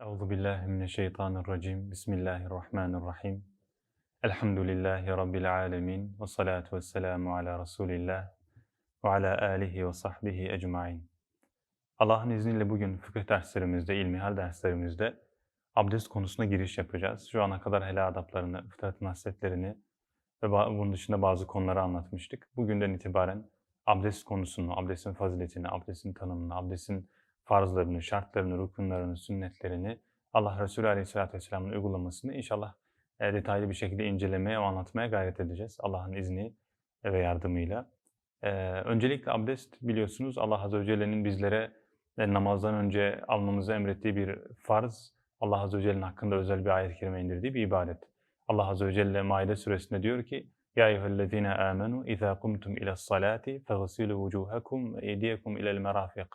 Euzu billahi mineşşeytanirracim. Bismillahirrahmanirrahim. Elhamdülillahi rabbil alamin ve salatu vesselamu ala Resulillah ve ala alihi ve sahbihi ecmaîn. Allah'ın izniyle bugün fıkıh derslerimizde, ilmihal derslerimizde abdest konusuna giriş yapacağız. Şu ana kadar helal adaplarını, fıtratın hasletlerini ve bunun dışında bazı konuları anlatmıştık. Bugünden itibaren abdest konusunu, abdestin faziletini, abdestin tanımını, abdestin farzlarını, şartlarını, rükunlarını, sünnetlerini, Allah Resulü Aleyhisselatü Vesselam'ın uygulamasını inşallah e, detaylı bir şekilde incelemeye ve anlatmaya gayret edeceğiz. Allah'ın izni ve yardımıyla. E, öncelikle abdest biliyorsunuz Allah Azze ve Celle'nin bizlere e, namazdan önce almamızı emrettiği bir farz, Allah Azze ve Celle'nin hakkında özel bir ayet-i kerime indirdiği bir ibadet. Allah Azze ve Celle Maide suresinde diyor ki Ya eyyühellezine amenu izâ kumtum ilas salati feghsilu vucuhakum ve eydiyekum ilel merafiq.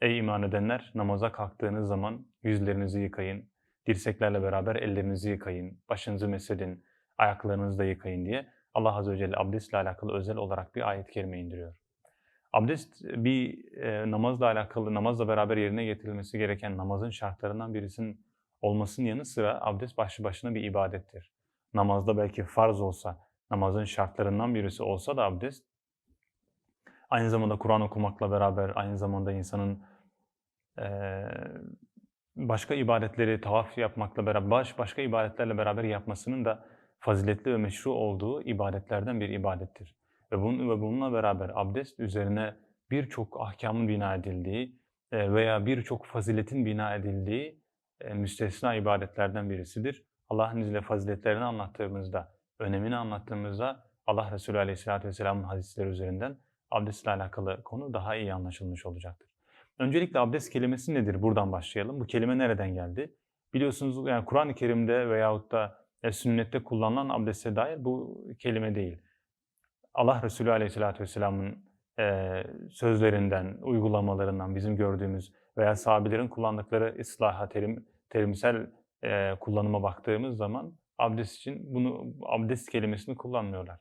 Ey iman edenler namaza kalktığınız zaman yüzlerinizi yıkayın, dirseklerle beraber ellerinizi yıkayın, başınızı mesedin, ayaklarınızı da yıkayın diye Allah Azze ve Celle abdestle alakalı özel olarak bir ayet-i kerime indiriyor. Abdest bir e, namazla alakalı, namazla beraber yerine getirilmesi gereken namazın şartlarından birisinin olmasının yanı sıra abdest başlı başına bir ibadettir. Namazda belki farz olsa, namazın şartlarından birisi olsa da abdest aynı zamanda Kur'an okumakla beraber, aynı zamanda insanın başka ibadetleri tavaf yapmakla beraber, baş, başka ibadetlerle beraber yapmasının da faziletli ve meşru olduğu ibadetlerden bir ibadettir. Ve, bunun, ve bununla beraber abdest üzerine birçok ahkamın bina edildiği veya birçok faziletin bina edildiği müstesna ibadetlerden birisidir. Allah'ın izniyle faziletlerini anlattığımızda, önemini anlattığımızda Allah Resulü Aleyhisselatü Vesselam'ın hadisleri üzerinden abdestle alakalı konu daha iyi anlaşılmış olacaktır. Öncelikle abdest kelimesi nedir? Buradan başlayalım. Bu kelime nereden geldi? Biliyorsunuz yani Kur'an-ı Kerim'de veyahut da sünnette kullanılan abdeste dair bu kelime değil. Allah Resulü Aleyhisselatü Vesselam'ın e, sözlerinden, uygulamalarından bizim gördüğümüz veya sahabelerin kullandıkları ıslaha, terim, terimsel e, kullanıma baktığımız zaman abdest için bunu abdest kelimesini kullanmıyorlar.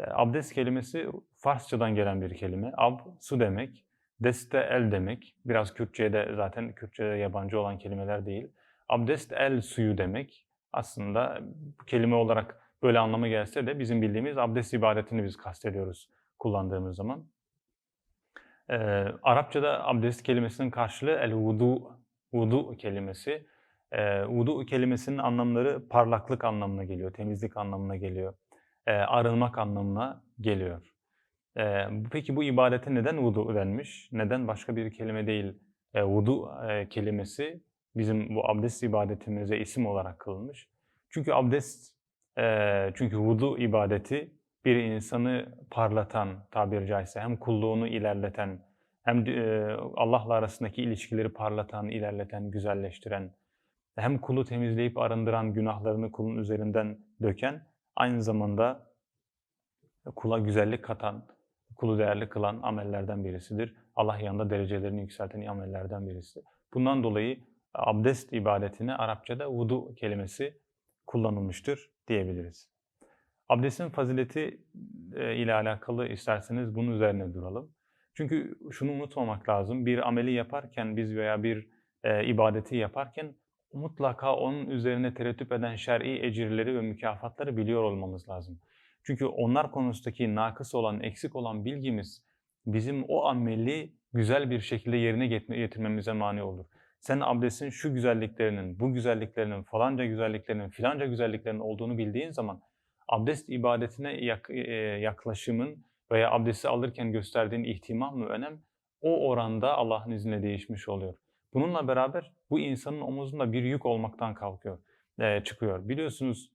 E, abdest kelimesi Farsçadan gelen bir kelime. Ab su demek, deste el demek. Biraz Kürtçe'de zaten Kürtçe'de yabancı olan kelimeler değil. Abdest el suyu demek. Aslında bu kelime olarak böyle anlamı gelse de bizim bildiğimiz abdest ibadetini biz kastediyoruz kullandığımız zaman. Ee, Arapçada abdest kelimesinin karşılığı el vudu, vudu kelimesi. Ee, vudu kelimesinin anlamları parlaklık anlamına geliyor, temizlik anlamına geliyor, e, arınmak anlamına geliyor. Ee, peki bu ibadete neden vudu denmiş? Neden başka bir kelime değil? E, vudu e, kelimesi bizim bu abdest ibadetimize isim olarak kılınmış. Çünkü abdest, e, çünkü vudu ibadeti bir insanı parlatan, tabiri caizse hem kulluğunu ilerleten, hem e, Allah'la arasındaki ilişkileri parlatan, ilerleten, güzelleştiren, hem kulu temizleyip arındıran, günahlarını kulun üzerinden döken, aynı zamanda kula güzellik katan, kulu değerli kılan amellerden birisidir. Allah yanında derecelerini yükselten amellerden birisi. Bundan dolayı abdest ibadetine Arapçada vudu kelimesi kullanılmıştır diyebiliriz. Abdestin fazileti e, ile alakalı isterseniz bunun üzerine duralım. Çünkü şunu unutmamak lazım. Bir ameli yaparken biz veya bir e, ibadeti yaparken mutlaka onun üzerine tereddüt eden şer'i ecirleri ve mükafatları biliyor olmamız lazım. Çünkü onlar konusundaki nakıs olan, eksik olan bilgimiz bizim o ameli güzel bir şekilde yerine getirmemize mani olur. Sen abdestin şu güzelliklerinin, bu güzelliklerinin, falanca güzelliklerinin, filanca güzelliklerinin olduğunu bildiğin zaman abdest ibadetine yak, e, yaklaşımın veya abdesti alırken gösterdiğin ihtimam ve önem o oranda Allah'ın izniyle değişmiş oluyor. Bununla beraber bu insanın omuzunda bir yük olmaktan kalkıyor, e, çıkıyor. Biliyorsunuz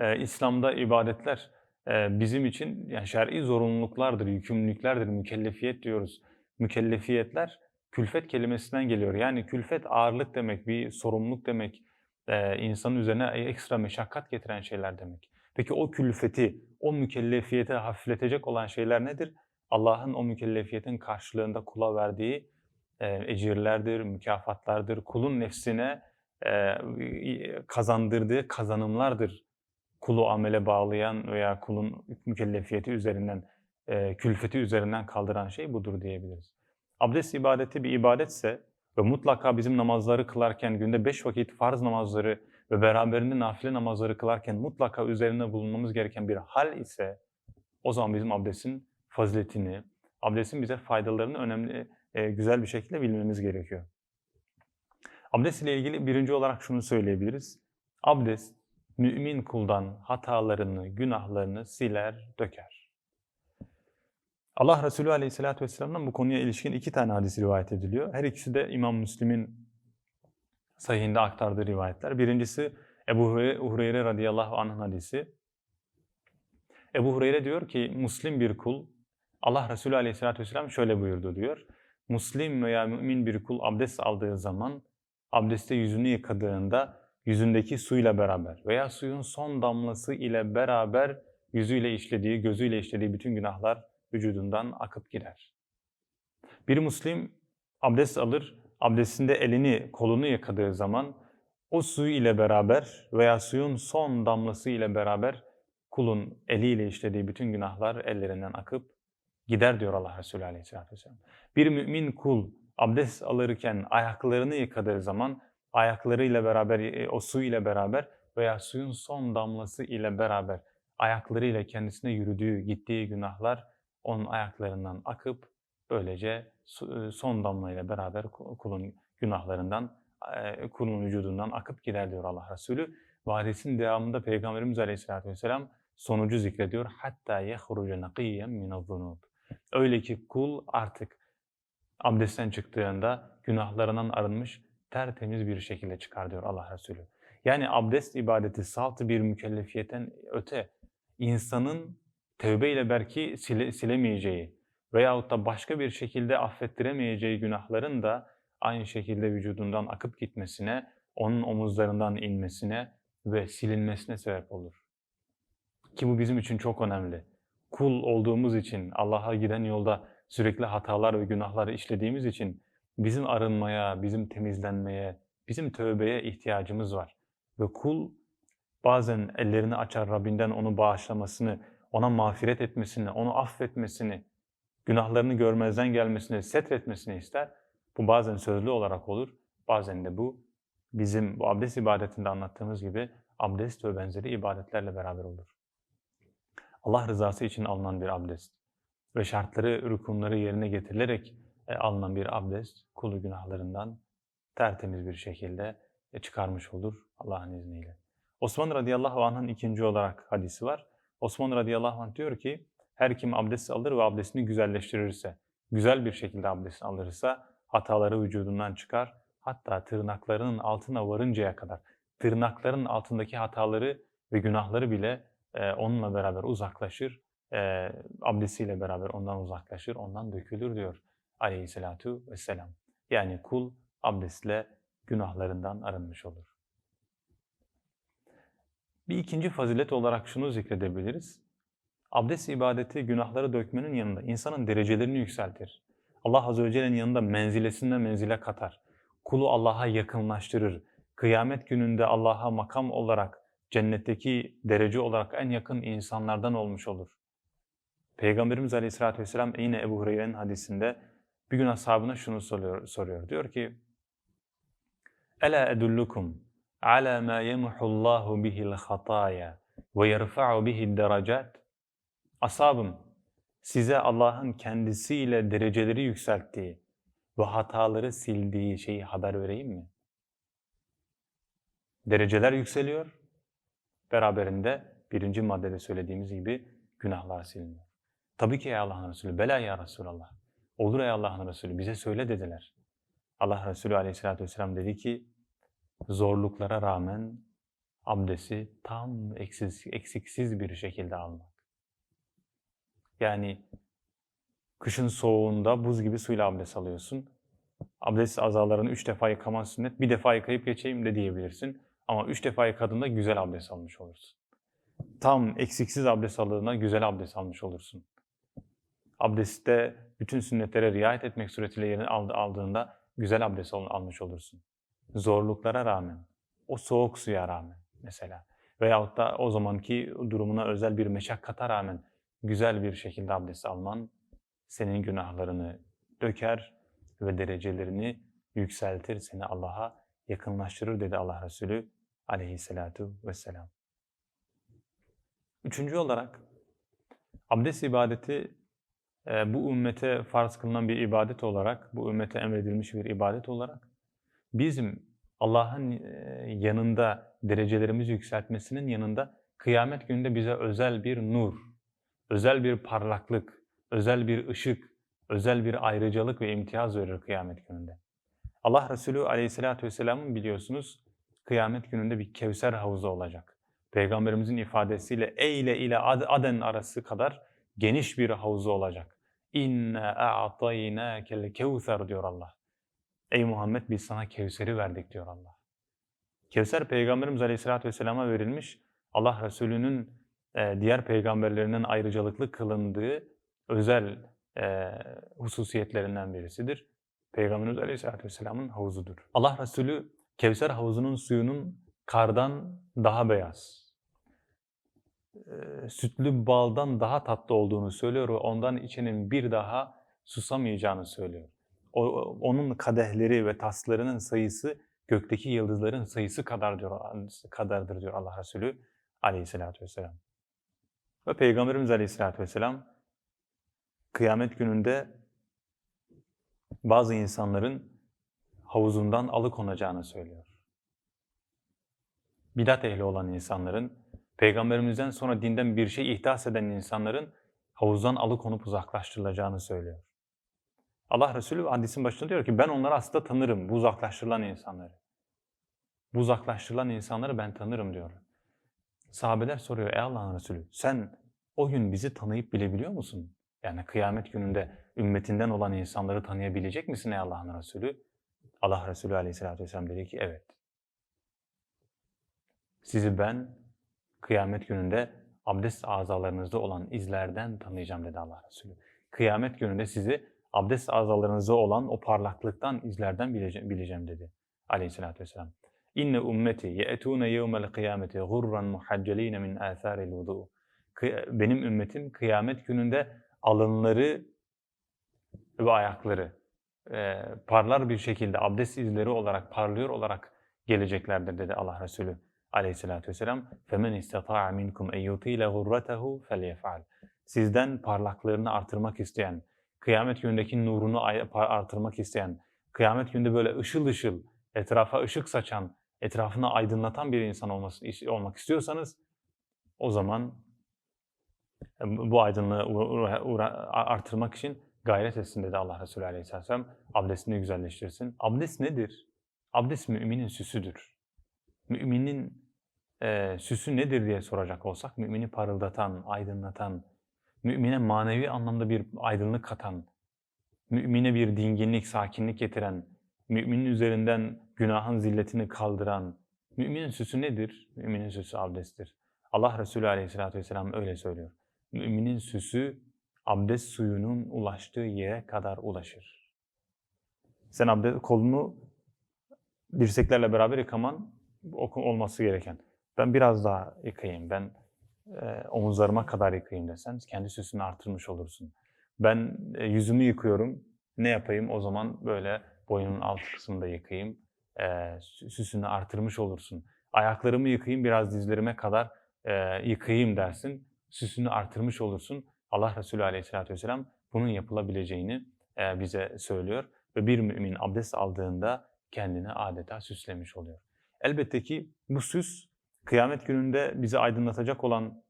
e, İslam'da ibadetler e, bizim için yani şer'i zorunluluklardır, yükümlülüklerdir, mükellefiyet diyoruz. Mükellefiyetler külfet kelimesinden geliyor. Yani külfet ağırlık demek, bir sorumluluk demek, e, insanın üzerine ekstra meşakkat getiren şeyler demek. Peki o külfeti, o mükellefiyeti hafifletecek olan şeyler nedir? Allah'ın o mükellefiyetin karşılığında kula verdiği e, ecirlerdir, mükafatlardır, kulun nefsine e, kazandırdığı kazanımlardır. Kulu amele bağlayan veya kulun mükellefiyeti üzerinden, e, külfeti üzerinden kaldıran şey budur diyebiliriz. Abdest ibadeti bir ibadetse Ve mutlaka bizim namazları kılarken, günde beş vakit farz namazları ve beraberinde nafile namazları kılarken mutlaka üzerinde bulunmamız gereken bir hal ise o zaman bizim abdestin faziletini, abdestin bize faydalarını önemli, e, güzel bir şekilde bilmemiz gerekiyor. Abdest ile ilgili birinci olarak şunu söyleyebiliriz. Abdest, mümin kuldan hatalarını, günahlarını siler, döker. Allah Resulü Aleyhisselatü Vesselam'dan bu konuya ilişkin iki tane hadis rivayet ediliyor. Her ikisi de İmam Müslim'in sahihinde aktardığı rivayetler. Birincisi Ebu Hureyre radıyallahu anh'ın hadisi. Ebu Hureyre diyor ki, Müslim bir kul, Allah Resulü aleyhissalatü vesselam şöyle buyurdu diyor. Muslim veya mümin bir kul abdest aldığı zaman, abdeste yüzünü yıkadığında yüzündeki suyla beraber veya suyun son damlası ile beraber yüzüyle işlediği, gözüyle işlediği bütün günahlar vücudundan akıp gider. Bir Müslim abdest alır, abdestinde elini, kolunu yıkadığı zaman o suyu ile beraber veya suyun son damlası ile beraber kulun eliyle işlediği bütün günahlar ellerinden akıp gider diyor Allah Resulü Aleyhisselatü Vesselam. Bir mümin kul abdest alırken ayaklarını yıkadığı zaman ayaklarıyla beraber, e, o su ile beraber veya suyun son damlası ile beraber ayaklarıyla kendisine yürüdüğü, gittiği günahlar onun ayaklarından akıp böylece e, son damla ile beraber kulun günahlarından, e, kulun vücudundan akıp gider diyor Allah Resulü. Varisin devamında Peygamberimiz Aleyhisselatü Vesselam sonucu zikrediyor. Hatta yehrucu nakiyyen minez-zunub. Öyle ki kul artık abdestten çıktığında günahlarından arınmış, tertemiz bir şekilde çıkar diyor Allah Resulü. Yani abdest ibadeti salt bir mükellefiyetten öte insanın tövbeyle belki sile, silemeyeceği veyahut da başka bir şekilde affettiremeyeceği günahların da aynı şekilde vücudundan akıp gitmesine, onun omuzlarından inmesine ve silinmesine sebep olur. Ki bu bizim için çok önemli. Kul olduğumuz için, Allah'a giden yolda sürekli hatalar ve günahları işlediğimiz için bizim arınmaya, bizim temizlenmeye, bizim tövbeye ihtiyacımız var. Ve kul bazen ellerini açar Rabbinden onu bağışlamasını, ona mağfiret etmesini, onu affetmesini, günahlarını görmezden gelmesini, setretmesini ister. Bu bazen sözlü olarak olur, bazen de bu bizim bu abdest ibadetinde anlattığımız gibi abdest ve benzeri ibadetlerle beraber olur. Allah rızası için alınan bir abdest ve şartları, rükunları yerine getirilerek alınan bir abdest kulu günahlarından tertemiz bir şekilde e, çıkarmış olur Allah'ın izniyle. Osman radıyallahu anh'ın ikinci olarak hadisi var. Osman radıyallahu anh diyor ki, her kim abdest alır ve abdestini güzelleştirirse, güzel bir şekilde abdest alırsa hataları vücudundan çıkar. Hatta tırnaklarının altına varıncaya kadar, tırnakların altındaki hataları ve günahları bile e, onunla beraber uzaklaşır. E, abdestiyle beraber ondan uzaklaşır, ondan dökülür diyor aleyhissalatu vesselam. Yani kul abdestle günahlarından arınmış olur. Bir ikinci fazilet olarak şunu zikredebiliriz. Abdest ibadeti günahları dökmenin yanında insanın derecelerini yükseltir. Allah Azze ve Celle'nin yanında menzilesinden menzile katar. Kulu Allah'a yakınlaştırır. Kıyamet gününde Allah'a makam olarak, cennetteki derece olarak en yakın insanlardan olmuş olur. Peygamberimiz Aleyhisselatü Vesselam yine Ebu Hureyre'nin hadisinde bir gün ashabına şunu soruyor. soruyor. Diyor ki, Ela edullukum ala ma yemhu Allahu bihil hataya ve yerfa'u bihid derecat. Ashabım, size Allah'ın kendisiyle dereceleri yükselttiği ve hataları sildiği şeyi haber vereyim mi? Dereceler yükseliyor, beraberinde birinci maddede söylediğimiz gibi günahlar siliniyor. Tabii ki ey Allah'ın Resulü, bela ya Resulallah. Olur ey Allah'ın Resulü, bize söyle dediler. Allah Resulü aleyhissalatü vesselam dedi ki, zorluklara rağmen abdesti tam eksiksiz, eksiksiz bir şekilde almak. Yani kışın soğuğunda buz gibi suyla abdest alıyorsun. Abdest azalarını üç defa yıkaman sünnet. Bir defa yıkayıp geçeyim de diyebilirsin. Ama üç defa yıkadığında güzel abdest almış olursun. Tam eksiksiz abdest aldığında güzel abdest almış olursun. Abdestte bütün sünnetlere riayet etmek suretiyle yerini aldığında güzel abdest almış olursun. Zorluklara rağmen, o soğuk suya rağmen mesela veyahut da o zamanki durumuna özel bir meşakkata rağmen güzel bir şekilde abdest alman senin günahlarını döker ve derecelerini yükseltir, seni Allah'a yakınlaştırır dedi Allah Resulü aleyhissalatu vesselam. Üçüncü olarak abdest ibadeti bu ümmete farz kılınan bir ibadet olarak, bu ümmete emredilmiş bir ibadet olarak bizim Allah'ın e, yanında derecelerimizi yükseltmesinin yanında kıyamet gününde bize özel bir nur, özel bir parlaklık, özel bir ışık, özel bir ayrıcalık ve imtiyaz verir kıyamet gününde. Allah Resulü aleyhissalatü vesselamın biliyorsunuz kıyamet gününde bir Kevser havuzu olacak. Peygamberimizin ifadesiyle Eyle ile Aden arası kadar geniş bir havuzu olacak. İnne a'taynâkel kevser diyor Allah. Ey Muhammed biz sana Kevser'i verdik diyor Allah. Kevser Peygamberimiz Aleyhisselatü Vesselam'a verilmiş Allah Resulü'nün e, diğer peygamberlerinden ayrıcalıklı kılındığı özel e, hususiyetlerinden birisidir. Peygamberimiz Aleyhisselatü Vesselam'ın havuzudur. Allah Resulü Kevser havuzunun suyunun kardan daha beyaz, sütlü baldan daha tatlı olduğunu söylüyor ve ondan içenin bir daha susamayacağını söylüyor. O, onun kadehleri ve taslarının sayısı gökteki yıldızların sayısı kadar diyor, kadardır diyor Allah Resulü aleyhissalatü vesselam. Ve Peygamberimiz aleyhissalatü vesselam kıyamet gününde bazı insanların havuzundan alıkonacağını söylüyor. Bidat ehli olan insanların, Peygamberimizden sonra dinden bir şey ihdas eden insanların havuzdan alıkonup uzaklaştırılacağını söylüyor. Allah Resulü hadisin başında diyor ki ben onları aslında tanırım, bu uzaklaştırılan insanları. Bu uzaklaştırılan insanları ben tanırım diyor. Sahabeler soruyor ey Allah'ın Resulü sen o gün bizi tanıyıp bilebiliyor musun? Yani kıyamet gününde ümmetinden olan insanları tanıyabilecek misin ey Allah'ın Resulü? Allah Resulü aleyhissalatü vesselam dedi ki evet. Sizi ben kıyamet gününde abdest azalarınızda olan izlerden tanıyacağım dedi Allah Resulü. Kıyamet gününde sizi abdest azalarınızda olan o parlaklıktan, izlerden bileceğim, dedi aleyhissalatü vesselam. İnne ümmeti ye'tûne yevmel kıyameti gurran muhaccelîne min âthâril vudu. Benim ümmetim kıyamet gününde alınları ve ayakları e, parlar bir şekilde abdest izleri olarak, parlıyor olarak geleceklerdir dedi Allah Resulü aleyhissalatü vesselam. فَمَنْ اِسْتَطَاعَ مِنْكُمْ اَنْ يُطِيلَ غُرَّتَهُ فَلْيَفْعَلْ Sizden parlaklığını artırmak isteyen, kıyamet günündeki nurunu artırmak isteyen, kıyamet gününde böyle ışıl ışıl, etrafa ışık saçan, etrafını aydınlatan bir insan olması, olmak istiyorsanız o zaman e, bu aydınlığı artırmak için gayret etsin dedi Allah Resulü Aleyhisselam. Abdestini güzelleştirsin. Abdest nedir? Abdest müminin süsüdür. Müminin e, süsü nedir diye soracak olsak, mümini parıldatan, aydınlatan, mümine manevi anlamda bir aydınlık katan, mümine bir dinginlik, sakinlik getiren, müminin üzerinden günahın zilletini kaldıran, müminin süsü nedir? Müminin süsü abdesttir. Allah Resulü Aleyhisselatü vesselam öyle söylüyor. Müminin süsü abdest suyunun ulaştığı yere kadar ulaşır. Sen abdest, kolunu dirseklerle beraber yıkaman olması gereken. Ben biraz daha yıkayayım, ben e, omuzlarıma kadar yıkayayım desen kendi süsünü artırmış olursun. Ben e, yüzümü yıkıyorum, ne yapayım o zaman böyle boynunun alt kısmında yıkayayım, e, süsünü artırmış olursun. Ayaklarımı yıkayayım, biraz dizlerime kadar e, yıkayayım dersin, süsünü artırmış olursun. Allah Resulü Aleyhisselatü Vesselam bunun yapılabileceğini e, bize söylüyor. Ve bir mümin abdest aldığında kendini adeta süslemiş oluyor. Elbette ki bu süs kıyamet gününde bizi aydınlatacak olan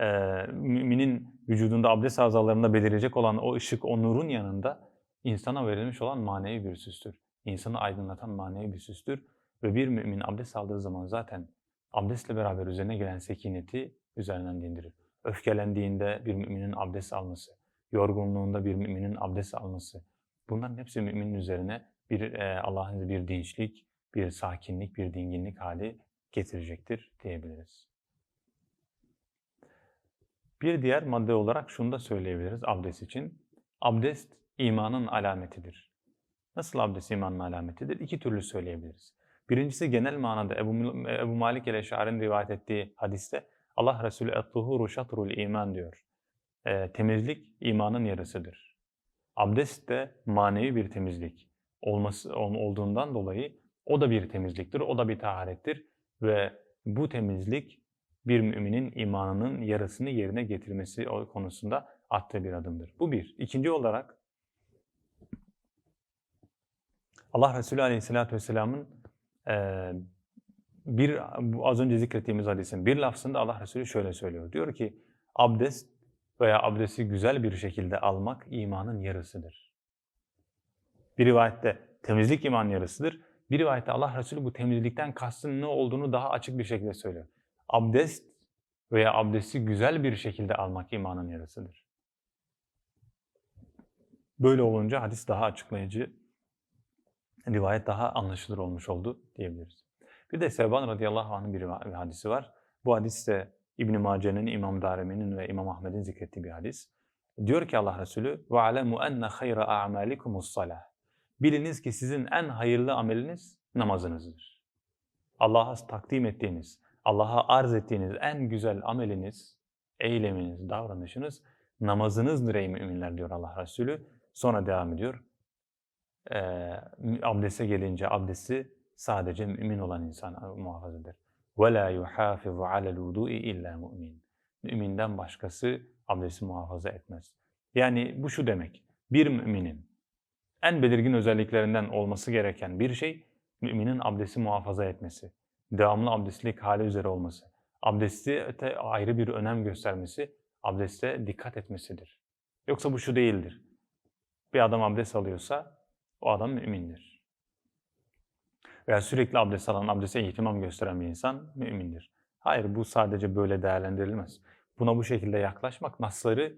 e, müminin vücudunda abdest azalarında belirecek olan o ışık, o nurun yanında insana verilmiş olan manevi bir süstür. İnsanı aydınlatan manevi bir süstür. Ve bir mümin abdest aldığı zaman zaten abdestle beraber üzerine gelen sekineti üzerinden dindirir. Öfkelendiğinde bir müminin abdest alması, yorgunluğunda bir müminin abdest alması. Bunların hepsi müminin üzerine bir e, Allah'ın bir dinçlik, bir sakinlik, bir dinginlik hali getirecektir diyebiliriz. Bir diğer madde olarak şunu da söyleyebiliriz abdest için. Abdest imanın alametidir. Nasıl abdest imanın alametidir? İki türlü söyleyebiliriz. Birincisi genel manada Ebu, Ebu Malik el-Eşari'nin rivayet ettiği hadiste Allah Resulü et-tuhuru şatrul iman diyor. E, temizlik imanın yarısıdır. Abdest de manevi bir temizlik. olması ol- olduğundan dolayı o da bir temizliktir, o da bir taharettir ve bu temizlik bir müminin imanının yarısını yerine getirmesi konusunda attığı bir adımdır. Bu bir. İkinci olarak Allah Resulü Aleyhisselatü Vesselam'ın eee, bir az önce zikrettiğimiz hadisin bir lafzında Allah Resulü şöyle söylüyor. Diyor ki abdest veya abdesti güzel bir şekilde almak imanın yarısıdır. Bir rivayette temizlik imanın yarısıdır. Bir rivayette Allah Resulü bu temizlikten kastın ne olduğunu daha açık bir şekilde söylüyor. Abdest veya abdesti güzel bir şekilde almak imanın yarısıdır. Böyle olunca hadis daha açıklayıcı, rivayet daha anlaşılır olmuş oldu diyebiliriz. Bir de Sevban radıyallahu anh'ın bir hadisi var. Bu hadis de İbn Mace'nin, İmam Darimi'nin ve İmam Ahmed'in zikrettiği bir hadis. Diyor ki Allah Resulü: "Ve alemu enne hayra a'malikumus salah." Biliniz ki sizin en hayırlı ameliniz namazınızdır. Allah'a takdim ettiğiniz, Allah'a arz ettiğiniz en güzel ameliniz, eyleminiz, davranışınız namazınızdır ey müminler diyor Allah Resulü. Sonra devam ediyor. Ee, abdeste gelince abdesti sadece mümin olan insan muhafaza eder. وَلَا يُحَافِظُ عَلَى الْوُضُوءِ اِلَّا مُؤْمِنٍ Müminden başkası abdesti muhafaza etmez. Yani bu şu demek, bir müminin en belirgin özelliklerinden olması gereken bir şey, müminin abdesti muhafaza etmesi, devamlı abdestlik hali üzere olması, abdesti ayrı bir önem göstermesi, abdeste dikkat etmesidir. Yoksa bu şu değildir. Bir adam abdest alıyorsa o adam mümindir. Veya sürekli abdest alan, abdeste ihtimam gösteren bir insan mümindir. Hayır bu sadece böyle değerlendirilmez. Buna bu şekilde yaklaşmak, nasları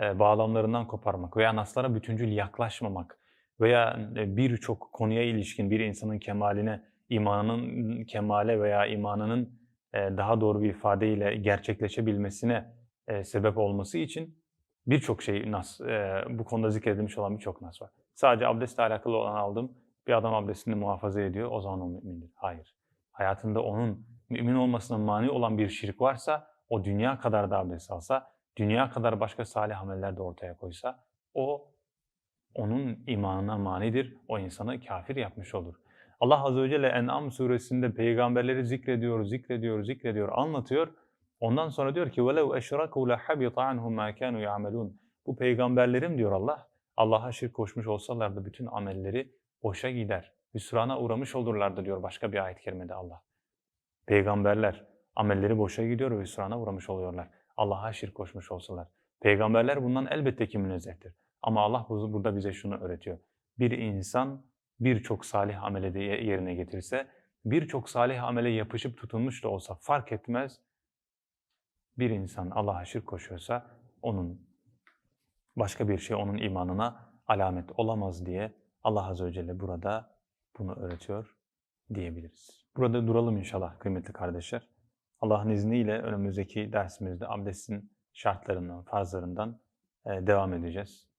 bağlamlarından koparmak veya naslara bütüncül yaklaşmamak veya e, birçok konuya ilişkin bir insanın kemaline, imanının kemale veya imanının e, daha doğru bir ifadeyle gerçekleşebilmesine e, sebep olması için birçok şey nas, bu konuda zikredilmiş olan birçok nas var. Sadece abdestle alakalı olan aldım, bir adam abdestini muhafaza ediyor, o zaman o mümindir. Hayır. Hayatında onun mümin olmasına mani olan bir şirk varsa, o dünya kadar da abdest alsa, dünya kadar başka salih ameller de ortaya koysa, o onun imanına manidir. O insanı kafir yapmış olur. Allah Azze ve Celle En'am suresinde peygamberleri zikrediyor, zikrediyor, zikrediyor, anlatıyor. Ondan sonra diyor ki وَلَوْ اَشْرَكُوا لَحَبِطَ عَنْهُمْ مَا كَانُوا يَعْمَلُونَ Bu peygamberlerim diyor Allah, Allah'a şirk koşmuş olsalardı bütün amelleri boşa gider. Hüsrana uğramış olurlardı diyor başka bir ayet-i kerimede Allah. Peygamberler amelleri boşa gidiyor ve hüsrana uğramış oluyorlar. Allah'a şirk koşmuş olsalar. Peygamberler bundan elbette ki münezzehtir. Ama Allah burada bize şunu öğretiyor. Bir insan birçok salih amele yerine getirse, birçok salih amele yapışıp tutunmuş da olsa fark etmez. Bir insan Allah'a şirk koşuyorsa onun başka bir şey onun imanına alamet olamaz diye Allah Azze ve Celle burada bunu öğretiyor diyebiliriz. Burada duralım inşallah kıymetli kardeşler. Allah'ın izniyle önümüzdeki dersimizde abdestin şartlarından, farzlarından e, devam edeceğiz.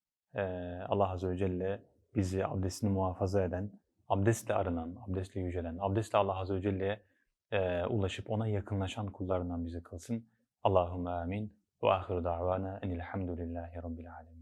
Allah Azze ve Celle bizi abdestini muhafaza eden, abdestle arınan, abdestle yücelen, abdestle Allah Azze ve Celle'ye ulaşıp ona yakınlaşan kullarından bizi kılsın. Allahümme amin. Ve ahiru da'vana enilhamdülillahi rabbil alemin.